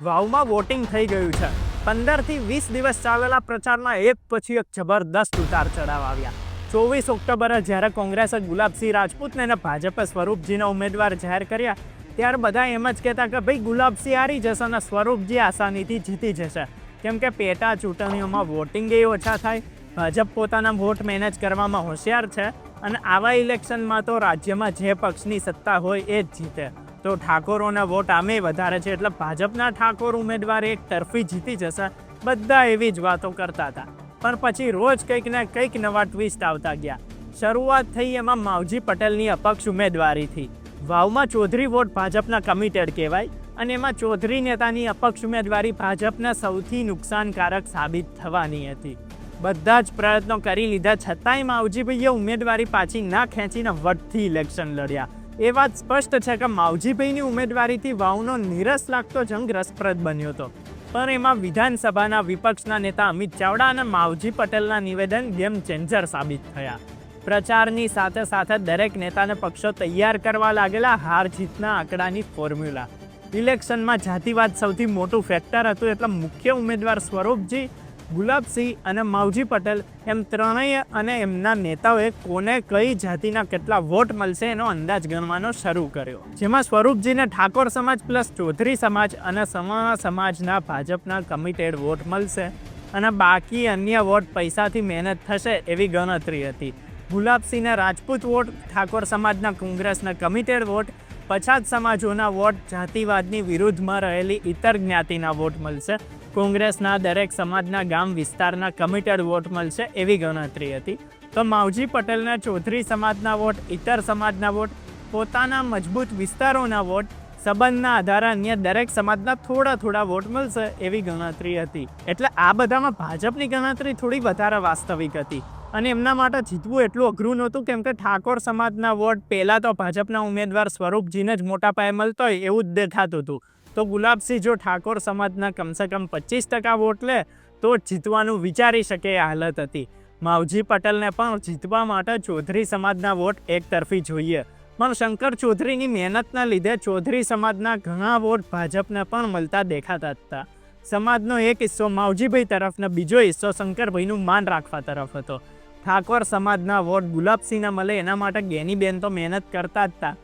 વાવમાં voting થઈ ગયું છે. પંદરથી વીસ દિવસ ચાલેલા પ્રચારમાં એક પછી એક જબરદસ્ત ઉતાર ચઢાવ આવ્યા. ચોવીસ ઓક્ટોબરે જ્યારે કોંગ્રેસે ગુલાબસિંહ રાજપૂતને અને ભાજપે સ્વરૂપજીના ઉમેદવાર જાહેર કર્યા, ત્યારે બધા એમ જ કહેતા કે ભાઈ ગુલાબસિંહ હારી જશે અને સ્વરૂપજી આસાનીથી જીતી જશે. કેમ કે પેટા ચૂંટણીઓમાં વોટિંગ એ ઓછા થાય, ભાજપ પોતાના વોટ મેનેજ કરવામાં હોશિયાર છે અને આવા ઇલેક્શનમાં તો રાજ્યમાં જે પક્ષની સત્તા હોય એ જ જીતે. તો ઠાકોરોના વોટ આમે વધારે છે. એટલે ભાજપના ઠાકોર ઉમેદવાર એક તરફી જીતી જશે. બધા એવી જ વાતો કરતા હતા. પણ પછી રોજ કંઈક ને કંઈક નવા ટ્વિસ્ટ આવતા ગયા. શરૂઆત થઈ એમાં માવજી પટેલની અપક્ષ ઉમેદવારીથી વાવમાં ચૌધરી વોટ ભાજપના કમિટેડ કહેવાય અને એમાં ચૌધરી નેતાની અપક્ષ ઉમેદવારી ભાજપના સૌથી નુકસાનકારક સાબિત થવાની હતી. બધા જ પ્રયત્નો કરી લીધા છતાંય માવજીભાઈએ ઉમેદવારી પાછી ના ખેંચીને વટથી ઇલેક્શન લડ્યા. એ વાત સ્પષ્ટ છે કે માવજીભાઈની ઉમેદવારીથી વાવનો નીરસ લાગતો જંગ રસપ્રદ બન્યો હતો. પણ એમાં વિધાનસભાના વિપક્ષના નેતા અમિત ચાવડા અને માવજી પટેલના નિવેદન ગેમ ચેન્જર સાબિત થયા. પ્રચારની સાથે સાથે દરેક નેતાને પક્ષો તૈયાર કરવા લાગેલા હાર જીતના આંકડાની ફોર્મ્યુલા. ઇલેક્શનમાં જાતિવાદ સૌથી મોટું ફેક્ટર હતું એટલે મુખ્ય ઉમેદવાર સ્વરૂપજી ગુલાબસિંહ અને માવજી પટેલ એમ ત્રણેય અને એમના નેતાઓએ કોને કઈ જાતિના કેટલા વોટ મળશે એનો અંદાજ ગણવાનો શરૂ કર્યો. જેમાં સ્વરૂપજીને ઠાકોર સમાજ પ્લસ ચૌધરી સમાજ અને સમાણા સમાજના ભાજપના કમિટેડ વોટ મળશે અને બાકી અન્ય વોટ પૈસાથી મહેનત થશે એવી ગણતરી હતી. ગુલાબસિંહને રાજપૂત વોટ, ઠાકોર સમાજના કોંગ્રેસના કમિટેડ વોટ, પછાત સમાજોના વોટ, જાતિવાદની વિરુદ્ધમાં રહેલી ઇતર જ્ઞાતિના વોટ મળશે કોંગ્રેસના દરેક સમાજના ગામ વિસ્તારના કમિટેડ વોટ મળશે એવી ગણતરી હતી. તો માવજી પટેલના ચૌધરી સમાજના વોટ ઇતર સમાજના વોટ, પોતાના મજબૂત વિસ્તારોના વોટ, સંબંધના આધારે અન્ય દરેક સમાજના થોડા થોડા વોટ મળશે એવી ગણતરી હતી. એટલે આ બધામાં ભાજપની ગણતરી થોડી વધારે વાસ્તવિક હતી. અને એમના માટે જીતવું એટલું અઘરું નહોતું કેમ કે ઠાકોર સમાજના વોટ પહેલાં તો ભાજપના ઉમેદવાર સ્વરૂપજીને જ મોટા પાયે મળતો હોય એવું જ દેખાતું હતું. તો ગુલાબસિંહ જો ઠાકોર સમાજના કમસે કમ પચીસ ટકા વોટ લે, તો જીતવાનું વિચારી શકે એ હાલત હતી. માવજી પટેલને પણ જીતવા માટે ચૌધરી સમાજના વોટ એક તરફી જોઈએ. પણ શંકર ચૌધરીની મહેનતના લીધે ચૌધરી સમાજના ઘણા વોટ ભાજપને પણ મળતા દેખાતા હતા. સમાજનો એક હિસ્સો માવજીભાઈ તરફનો બીજો હિસ્સો શંકરભાઈનું માન રાખવા તરફ હતો. ઠાકોર સમાજના વોટ ગુલાબસિંહને મળે એના માટે ગેનીબેન તો મહેનત કરતા જ હતા.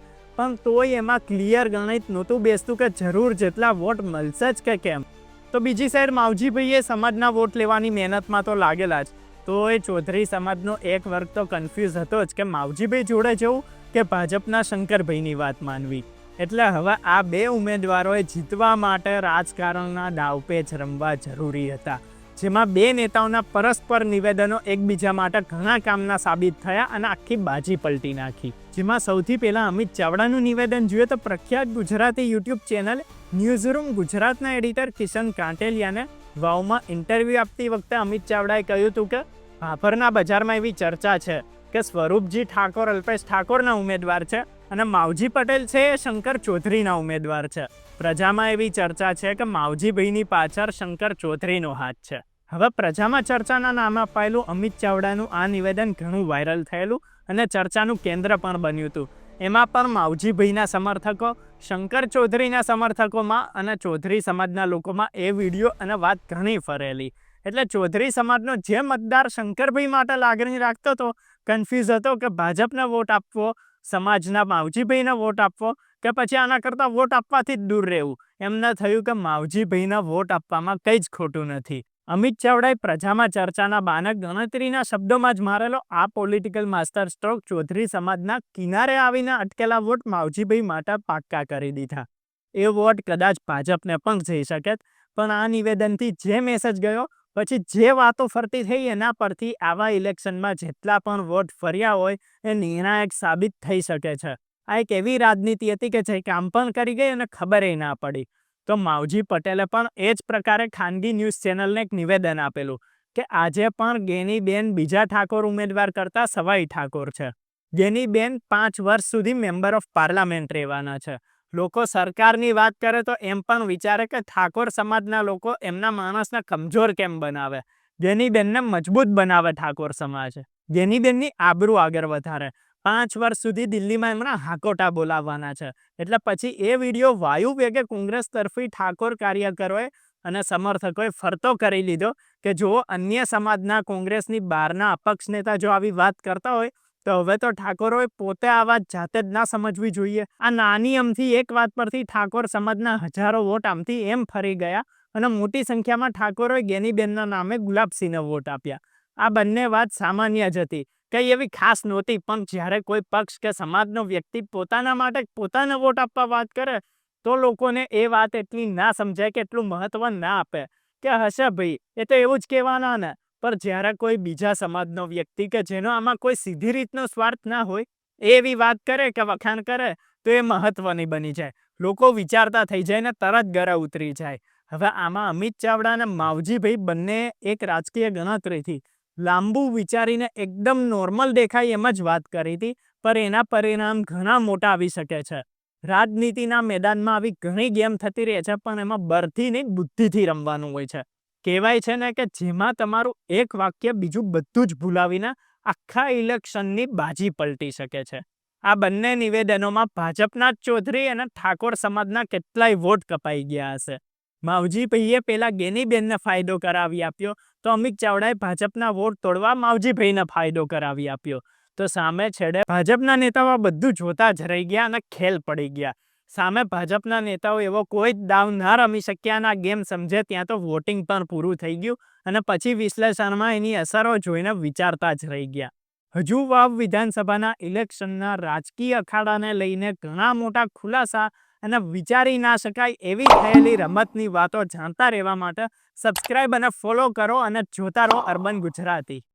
પણ તોય એમાં ક્લિયર ગણિત નહોતું બેસતું કે જરૂર જેટલા વોટ મળશે જ કે કેમ. તો બીજી સાઈડ માવજીભાઈએ સમાજના વોટ લેવાની મહેનતમાં તો લાગેલા જ. તો એ ચૌધરી સમાજનો એક વર્ગ તો કન્ફ્યુઝ હતો જ કે માવજીભાઈ જોડે જવું કે ભાજપના શંકરભાઈની વાત માનવી. એટલે હવે આ બે ઉમેદવારોએ જીતવા માટે રાજકારણના દાવપેચ રમવા જરૂરી હતા. જેમાં બે નેતાઓના પરસ્પર નિવેદનો એકબીજા માટે ઘણા કામના સાબિત થયા અને આખી બાજી પલટી નાખી. જેમાં સૌથી પહેલા અમિત ચાવડાનું નિવેદન જોઈએ તો પ્રખ્યાત ગુજરાતી યુટ્યુબ ચેનલ ન્યૂઝરૂમ ગુજરાતના એડિટર કિશન કાંટેલિયાને વાવમાં ઇન્ટરવ્યૂ આપતી વખતે અમિત ચાવડાએ કહ્યું હતું કે, ભાભરના બજારમાં એવી ચર્ચા છે કે સ્વરૂપજી ઠાકોર, અલ્પેશ ઠાકોરના ઉમેદવાર છે અને માવજી પટેલ છે એ શંકર ચૌધરીના ઉમેદવાર છે. પ્રજામાં એવી ચર્ચા છે કે માવજીભાઈની પાછળ શંકર ચૌધરીનો હાથ છે. હવે પ્રજામાં ચર્ચાના નામે અપાયેલું અમિત ચાવડાનું આ નિવેદન ઘણું વાયરલ થયેલું અને ચર્ચાનું કેન્દ્ર પણ બન્યું હતું. એમાં પણ માવજીભાઈના સમર્થકો, શંકર ચૌધરીના સમર્થકોમાં અને ચૌધરી સમાજના લોકોમાં એ વીડિયો અને વાત ઘણી ફરેલી. એટલે ચૌધરી સમાજનો જે મતદાર શંકરભાઈ માટે લાગણી રાખતો હતો કન્ફ્યુઝ હતો કે ભાજપને વોટ આપવો, સમાજના માવજીભાઈને વોટ આપવો કે પછી આના કરતાં વોટ આપવાથી જ દૂર રહેવું. એમને થયું કે માવજીભાઈના વોટ આપવામાં કંઈ જ ખોટું નથી. અમિત ચાવડાએ પ્રજામાં ચર્ચાના બાને ગણતરીના શબ્દોમાં જ મારેલો આ પોલિટિકલ માસ્ટર સ્ટ્રોક ચૌધરી સમાજના કિનારે આવીને અટકેલા વોટ માવજીભાઈ માટે પાક્કા કરી દીધા. એ વોટ કદાચ ભાજપને પણ જઈ શકે પણ આ નિવેદનથી જે મેસેજ ગયો, પછી જે વાતો ફરતી થઈ એના પરથી આવા ઇલેક્શનમાં જેટલા પણ વોટ ફર્યા હોય, એ નિર્ણાયક સાબિત થઈ શકે છે. આ એક એવી રાજનીતિ હતી કે જે કામ પણ કરી ગઈ અને ખબરેય ના પડી. તો માવજી પટેલે પણ એ જ પ્રકારે ખાનગી ન્યૂઝ ચેનલને એક નિવેદન આપેલું કે આજે પણ ગેનીબેન બીજા ઠાકોર ઉમેદવાર કરતાં સવાઈ ઠાકોર છે. ગેનીબેન પાંચ વર્ષ સુધી મેમ્બર ઓફ પાર્લામેન્ટ રહેવાના છે. લોકો સરકારની વાત કરે તો એમ પણ વિચારે કે ઠાકોર સમાજના લોકો એમના માણસને કમજોર કેમ બનાવે? ગેનીબેનને મજબૂત બનાવે ઠાકોર સમાજ. ગેનીબેનની આબરૂ આગળ વધારે. પાંચ વર્ષ સુધી દિલ્હીમાં એમના હાકોટા બોલાવવાના છે. એટલે પછી એ વીડિયો વાયુ વેગે કોંગ્રેસ તરફી ઠાકોર કાર્યકરોએ અને સમર્થકોએ ફરતો કરી લીધો કે જો અન્ય સમાજના કોંગ્રેસની બહારના અપક્ષ નેતા જો આવી વાત કરતા હોય, તો હવે તો ઠાકોરોએ પોતે આ વાત જાતે જ ના સમજવી જોઈએ. આ નાની અમથી એક વાત પરથી ઠાકોર સમાજના હજારો વોટ આમથી એમ ફરી ગયા અને મોટી સંખ્યામાં ઠાકોરોએ ગેનીબેનના નામે ગુલાબસિંહને વોટ આપ્યા. આ બંને વાત સામાન્ય જ હતી. કઈ એવી ખાસ નહોતી, પણ જ્યારે કોઈ પક્ષ કે સમાજનો વ્યક્તિ પોતાના માટે પોતાને વોટ આપવા વાત કરે, તો લોકોને એ વાત એટલી ના સમજાય કે એટલું મહત્વ ના આપે. કે હશે ભાઈ, એ તો એવું જ કહેવાના ને. પણ જ્યારે કોઈ બીજા સમાજનો વ્યક્તિ કે જેનો આમાં કોઈ સીધી રીતનો સ્વાર્થ ના હોય એવી વાત કરે કે વખાણ કરે, તો એ મહત્વની બની જાય. લોકો વિચારતા થઈ જાય ને તરત ગરા ઉતરી જાય. હવે આમાં અમિત ચાવડા અને માવજીભાઈ બંને એક રાજકીય ગણતરીથી લાંબુ વિચારીને એકદમ નોર્મલ દેખાય એમ જ વાત કરી હતી, પણ એના પરિણામ ઘણા મોટા આવી શકે છે. રાજનીતિના મેદાનમાં આવી ઘણી ગેમ થતી રહે છે, પણ એમાં બરથી નહીં, બુદ્ધિથી રમવાનું હોય છે. કહેવાય છે ને કે જેમાં તમારું એક વાક્ય બીજું બધું જ ભૂલાવીને આખા ઇલેક્શનની બાજી પલટી શકે છે. આ બંને નિવેદનોમાં ભાજપના ચૌધરી અને ઠાકોર સમાજના કેટલાય વોટ કપાઈ ગયા હશે. માવજી ભાઈએ પેલા ગેનીબેનને ફાયદો કરાવી આપ્યો. તો અમિત ચાવડાએ ભાજપના વોટ તોડવા માવજીભાઈને ફાયદો કરાવી આપ્યો. તો સામે છેડે ભાજપના નેતાઓ બધું જોતા જ રહી ગયા અને ખેલ પડી ગયા. સામે ભાજપના નેતાઓ એવો કોઈ જ દાવ ના રમી શક્યા અને ગેમ સમજે ત્યાં તો વોટિંગ પણ પૂરું થઈ ગયું અને પછી વિશ્લેષણમાં એની અસરો જોઈને વિચારતા જ રહી ગયા. હજુ વાવ વિધાનસભાના ઇલેક્શનના રાજકીય અખાડાને લઈને ઘણા મોટા ખુલાસા અને વિચારી ના શકાય એવી થયેલી રમતની વાતો જાણતા રહેવા માટે સબસ્ક્રાઇબ અને ફોલો કરો અને જોતા રહો અર્બન ગુજરાતી.